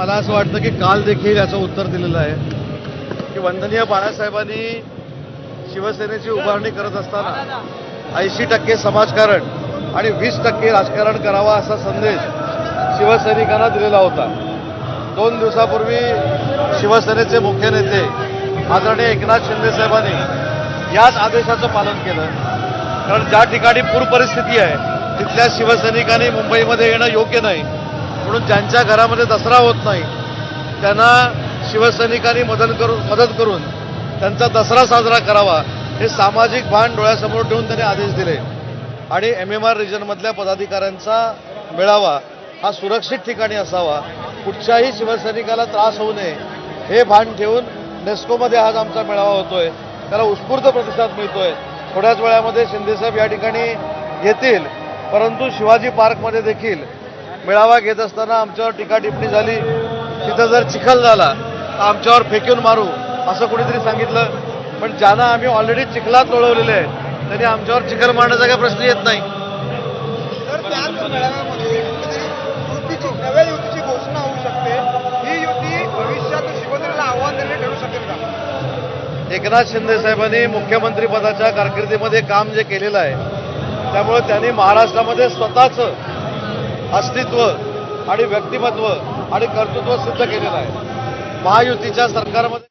मला असं वाटतं की काल देखील याचं उत्तर दिलेलं आहे. की वंदनीय बाळासाहेबांनी शिवसेनेची उभारणी करत असताना ऐंशी टक्के समाजकारण आणि वीस टक्के राजकारण करावा असा संदेश शिवसैनिकांना दिलेला होता. दोन दिवसापूर्वी शिवसेनेचे मुख्य नेते आदरणीय एकनाथ शिंदे साहेबांनी याच आदेशाचं पालन केलं. कारण ज्या ठिकाणी पूर परिस्थिती आहे तिथल्या शिवसैनिकांनी मुंबईमध्ये येणं योग्य नाही. म्हणून ज्यांच्या घरामध्ये दसरा होत नाही. त्यांना शिवसैनिकांनी मदत करून मदत करून त्यांचा दसरा साजरा करावा हे सामाजिक भान डोळ्यासमोर ठेवून त्यांनी आदेश दिले. आणि एम एम आर रिजनमधल्या पदाधिकाऱ्यांचा मेळावा हा सुरक्षित ठिकाणी असावा. कुठच्याही शिवसैनिकाला त्रास होऊ नये हे भान ठेवून नेस्कोमध्ये आज आमचा मेळावा होतोय. त्याला उत्स्फूर्त प्रतिसाद मिळतोय. थोड्याच वेळामध्ये शिंदेसाहेब या ठिकाणी येतील. परंतु शिवाजी पार्कमध्ये देखील मेळावा घेत असताना आमच्यावर टीका टिप्पणी झाली. तिथं जर चिखल झाला तर आमच्यावर फेकून मारू असं कुणीतरी सांगितलं. पण ज्यांना आम्ही ऑलरेडी चिखलात लोळवलेले आहे त्यांनी आमच्यावर चिखल मारण्याचा काही प्रश्न येत नाही. ही एकनाथ शिंदे साहेबांनी मुख्यमंत्री पदाच्या कारकिर्दीमध्ये काम जे केलेलं आहे त्यामुळे त्यांनी महाराष्ट्रामध्ये स्वतःचं अस्तित्व आणि व्यक्तिमत्व आणि कर्तृत्व सिद्ध केलेलं आहे. महायुतीच्या सरकारमध्ये